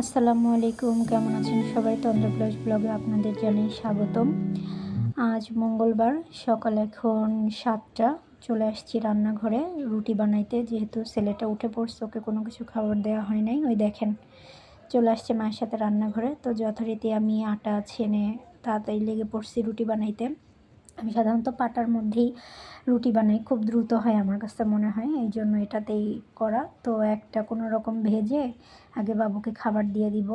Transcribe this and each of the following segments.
আসসালামু আলাইকুম, কেমন আছেন সবাই? তন্দ্রপ্লাস ব্লগে আপনাদের জানাই স্বাগতম। আজ মঙ্গলবার, সকাল এখন সাতটা, চলে আসছি রান্নাঘরে রুটি বানাইতে। যেহেতু ছেলেটা উঠে পড়ছে, ওকে কোনো কিছু খাবার দেওয়া হয় নাই। ওই দেখেন, চলে আসছে মায়ের সাথে রান্নাঘরে। তো যথারীতি আমি আটা, ছেনে তাড়াতাড়ি লেগে পড়ছি রুটি বানাইতে। আমি সাধারণত পাটার মধ্যেই রুটি বানাই, খুব দ্রুত হয় আমার কাছে মনে হয়, এই জন্য এটাতেই করা। তো একটা কোনো রকম ভেজে আগে বাবুকে খাবার দিয়ে দিব,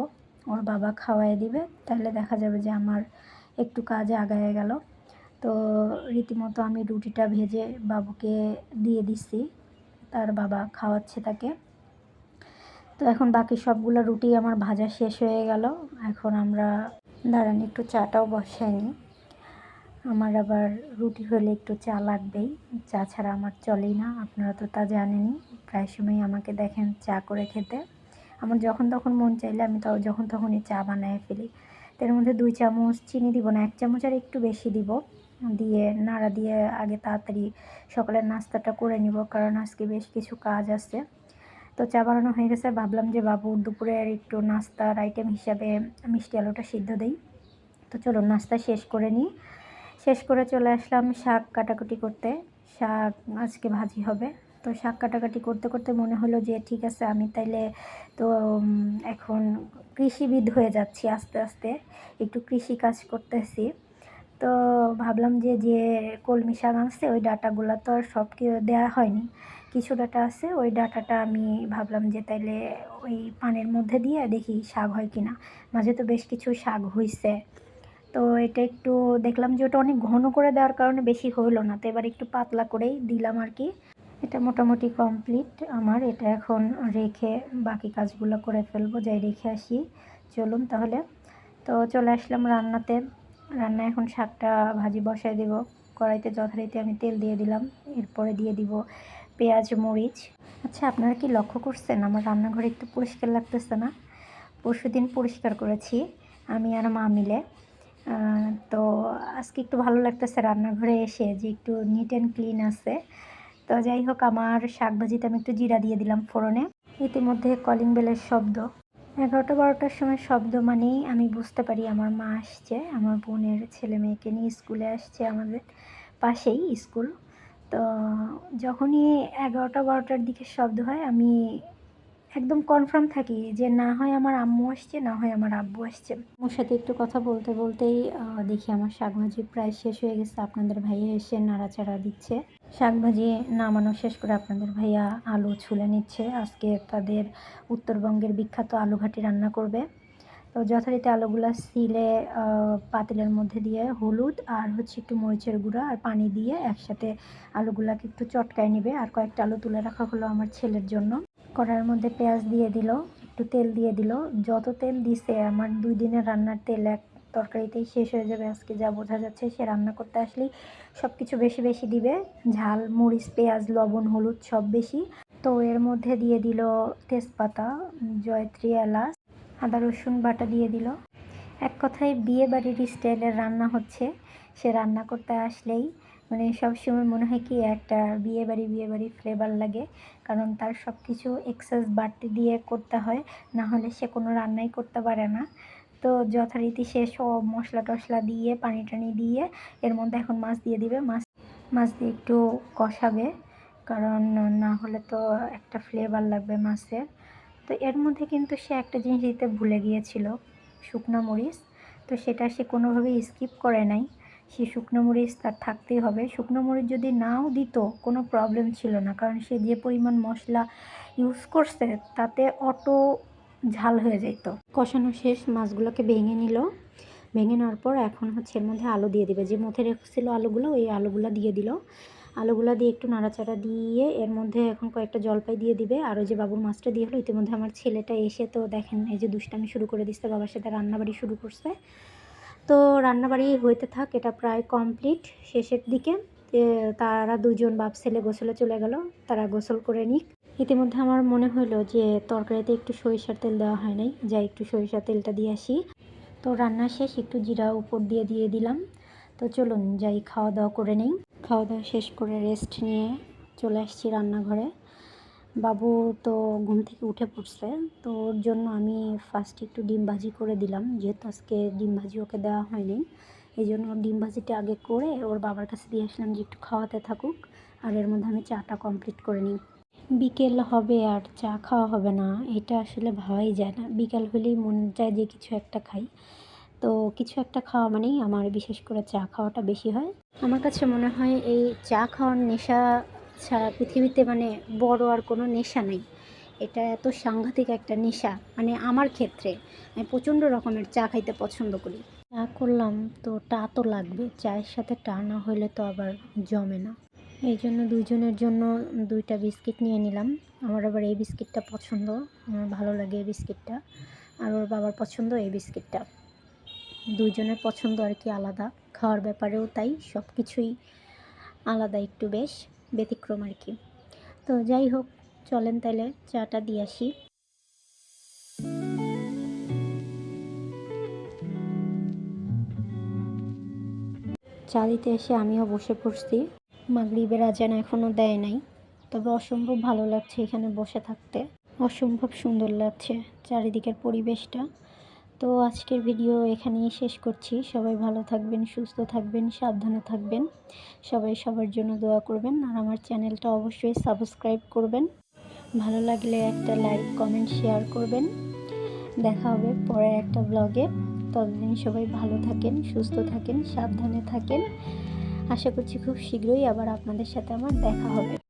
ওর বাবা খাওয়াই দিবে, তাহলে দেখা যাবে যে আমার একটু কাজে আগায় গেল। তো রীতিমতো আমি রুটিটা ভেজে বাবুকে দিয়ে দিচ্ছি তার বাবা খাওয়াচ্ছে তাকে। তো এখন বাকি সবগুলো রুটি আমার ভাজা শেষ হয়ে গেল, এখন আমরা দাঁড়ান একটু চাটাও বসাইনি আমার আবার রুটি হলে একটু চা লাগবেই। চা ছাড়া আমার চলেই না, আপনারা তো তা জানেনই। প্রায় সময় আমাকে দেখেন চা করে খেতে। আমার যখন তখন মন চাইলে আমি তো যখন তখনই চা বানায় ফেলি। তার মধ্যে দুই চামচ চিনি দিব না, এক চামচ আর একটু বেশি দিব। দিয়ে, নাড়া দিয়ে আগে তাড়াতাড়ি সকালের নাস্তাটা করে নিব, কারণ আজকে বেশ কিছু কাজ আছে। তো চা বানানো হয়ে গেছে, ভাবলাম যে বাবু দুপুরের একটু নাস্তার আইটেম হিসাবে মিষ্টি আলুটা সিদ্ধ দিই। তো চলো নাস্তা শেষ করে নিই। শেষ করে চলে আসলাম শাক কাটাকুটি করতে। শাক আজকে ভাজি হবে। তো শাক কাটাকাটি করতে করতে মনে হলো যে, ঠিক আছে, আমি তাইলে তো এখন কৃষিবিদ হয়ে যাচ্ছি আস্তে আস্তে। একটু কৃষি কাজ করতেছি। তো ভাবলাম যে যে কলমি শাক আনছে, ওই ডাটাগুলো তো আর সব কেউ দেওয়া হয়নি। কিছু ডাটা আছে, ওই ডাটাটা আমি ভাবলাম যে, তাইলে ওই পানের মধ্যে দিয়ে দেখি শাক হয় কি না মাঝে তো বেশ কিছু শাক হয়েছে তো এটা একটু দেখলাম যে ওটা অনেক ঘন করে দেওয়ার কারণে বেশি হইল না, তো এবার একটু পাতলা করেই দিলাম আর কি এটা মোটামুটি কমপ্লিট আমার, এটা এখন রেখে বাকি কাজগুলো করে ফেলব, যাই রেখে আসি। চলুন তাহলে। তো চলে আসলাম রান্নাতে। রান্না এখন শাকটা ভাজি বসাই দেব, কড়াইতে যথারীতি আমি তেল দিয়ে দিলাম, এরপরে দিয়ে দিব পেঁয়াজ, মরিচ। আচ্ছা আপনারা কি লক্ষ্য করছেন? আমার রান্নাঘরে একটু পরিষ্কার লাগতেছে না। পরশু দিন পরিষ্কার করেছি, আমি আর মা মিলে। তো আজকে একটু ভালো লাগতেছে রান্নাঘরে এসে যে একটু নিট অ্যান্ড ক্লিন আছে। তো যাই হোক, আমার শাক ভাজিতে আমি একটু জিরা দিয়ে দিলাম ফোড়নে। ইতিমধ্যে কলিং বেলের শব্দ। এগারোটা বারোটার সময় শব্দ মানেই আমি বুঝতে পারি আমার মা আসছে। আমার বোনের ছেলে মেয়েকে নিয়ে স্কুলে আসছে আমাদের পাশেই স্কুল। তো যখনই এগারোটা বারোটার দিকে শব্দ হয়, আমি একদম কনফার্ম থাকি যে না হয় আমার আম্মু আসছে, না হয় আমার আব্বু আসছে। ওর সাথে একটু কথা বলতে বলতেই দেখি আমার শাকভাজি প্রায় শেষ হয়ে গেছে। আপনাদের ভাইয়া এসে নাড়াচাড়া দিচ্ছে। শাকভাজি নামানো শেষ করে আপনাদের ভাইয়া আলু ছুলে নিচ্ছে। আজকে তাদের উত্তরবঙ্গের বিখ্যাত আলুঘাটি রান্না করবে। তো যথারীতি আলুগুলা সিলে পাতিলের মধ্যে দিয়ে হলুদ আর হচ্ছে একটু মরিচের গুঁড়া আর পানি দিয়ে একসাথে আলুগুলাকে একটু চটকায় নেবে। আর কয়েকটা আলু তুলে রাখা হলো আমার ছেলের জন্য। কড়াইয়ের মধ্যে পেঁয়াজ দিয়ে দিল, একটু তেল দিয়ে দিল। যত তেল দিছে, আমার দুই দিনের রান্নার তেল এক তরকারিতেই শেষ হয়ে যাবে। আজকে যা বোঝা যাচ্ছে, সে রান্না করতে আসলেই সব কিছু বেশি বেশি দিবে। ঝাল, মরিচ, পেঁয়াজ, লবণ, হলুদ সব বেশি। তো এর মধ্যে দিয়ে দিল তেজপাতা, জয়ত্রী এলাচ, আদা, রসুন বাটা দিয়ে দিল। এক কথায় বিয়ে বাড়ির স্টাইলের রান্না হচ্ছে। সে রান্না করতে আসলেই মানে সবসময় মনে হয় কি একটা বিয়ে বাড়ি বিয়ে বাড়ি ফ্লেভার লাগে। কারণ তার সব কিছু এক্সেস বাড়তি দিয়ে করতে হয়, না হলে সে কোনো রান্নাই করতে পারে না। তো যথারীতি সে সব মশলা টশলা দিয়ে, পানি টানি দিয়ে, এর মধ্যে এখন মাছ দিয়ে দিবে। মাছ মাছ দিয়ে একটু কষাবে, কারণ না হলে তো একটা ফ্লেভার লাগবে মাছের। তো এর মধ্যে কিন্তু সে একটা জিনিস দিতে ভুলে গিয়েছিল, শুকনো মরিচ। তো সেটা সে কোনোভাবেই স্কিপ করে নাই। সে শুকনো মরিচ তার থাকতেই হবে। শুকনো মরিচ যদি নাও দিত, কোনো প্রবলেম ছিল না। কারণ সে যে পরিমাণ মশলা ইউজ করছে, তাতে অটো ঝাল হয়ে যেত। কষানো শেষ, মাছগুলোকে ভেঙে নিল। ভেঙে নেওয়ার পর এখন হচ্ছে এর মধ্যে আলু দিয়ে দিবে। যে মধ্যে রেখেছিল আলুগুলো, ওই আলুগুলো দিয়ে দিল। আলুগুলো দিয়ে একটু নাড়াচাড়া দিয়ে এর মধ্যে এখন কয়েকটা জলপাই দিয়ে দিবে। আর যে বাবুর মাছটা দিয়ে হলো, ইতিমধ্যে আমার ছেলেটা এসে তো দেখেন, এই যে দুষ্টামি শুরু করে দিচ্ছে, বাবার সাথে রান্নাবাড়ি শুরু করছে। তো রান্নাবাড়ি হইতে থাক, এটা প্রায় কমপ্লিট। শেষের দিকে তারা দুজন বাপ ছেলে গোসলে চলে গেল, তারা গোসল করে নিক। ইতিমধ্যে আমার মনে হলো যে তরকারিতে একটু সরিষার তেল দেওয়া হয় নাই, যাই একটু সরিষার তেলটা দিয়ে আসি। তো রান্না শেষ, একটু জিরা উপর দিয়ে দিয়ে দিলাম। তো চলুন, যাই, খাওয়া দাওয়া করে নেই। খাওয়া দাওয়া শেষ করে রেস্ট নিয়ে চলে আসছি রান্নাঘরে। বাবু তো ঘুম থেকে উঠে পড়ছে, তো ওর জন্য আমি ফার্স্ট একটু ডিম ভাজি করে দিলাম। যেহেতু আজকে ডিম ভাজি ওকে দেওয়া হয়নি, এই জন্য ওর ডিম ভাজিটা আগে করে ওর বাবার কাছে দিয়ে আসলাম যে একটু খাওয়াতে থাকুক, আর এর মধ্যে আমি চাটা কমপ্লিট করে নিই। বিকেল হবে আর চা খাওয়া হবে না, এটা আসলে ভাবাই যায় না। বিকাল হলেই মন চায় যে কিছু একটা খাই। তো কিছু একটা খাওয়া মানেই আমার বিশেষ করে চা খাওয়াটা বেশি হয়। আমার কাছে মনে হয় এই চা খাওয়ার নেশা ছাড়া পৃথিবীতে মানে বড় আর কোনো নেশা নেই। এটা এত সাংঘাতিক একটা নেশা মানে আমার ক্ষেত্রে। আমি প্রচণ্ড রকমের চা খাইতে পছন্দ করি। চা করলাম তো টা তো লাগবে, চায়ের সাথে টা না হলে তো আবার জমে না। এই জন্য দুইজনের জন্য দুইটা বিস্কিট নিয়ে নিলাম। আমার আবার এই বিস্কিটটা পছন্দ, আমার ভালো লাগে এই বিস্কিটটা। আর ওর বাবার পছন্দ এই বিস্কিটটা। দুইজনের পছন্দ আর কি আলাদা। খাওয়ার ব্যাপারেও তাই সব কিছুই আলাদা একটু বেশ। ব্যতিক্রম আর কি। তো যাই হোক, চলেন তাহলে চাটা দিয়ে আসি। চা দিতে এসে আমিও বসে পড়ছি। মাগরিবের আজান এখনও দেয় নাই, তবে অসম্ভব ভালো লাগছে এখানে বসে থাকতে। অসম্ভব সুন্দর লাগছে চারিদিকের পরিবেশটা। তো আজকের ভিডিও এখানেই শেষ করছি। সবাই ভালো থাকবেন, সুস্থ থাকবেন, সাবধানে থাকবেন। সবাই সবার জন্য দোয়া করবেন আর আমার চ্যানেলটা অবশ্যই সাবস্ক্রাইব করবেন। ভালো লাগলে একটা লাইক কমেন্ট শেয়ার করবেন। দেখা হবে পরের একটা ব্লগে ততদিন সবাই ভালো থাকেন, সুস্থ থাকেন, সাবধানে থাকেন। আশা করছি খুব শীঘ্রই আবার আপনাদের সাথে আমার দেখা হবে।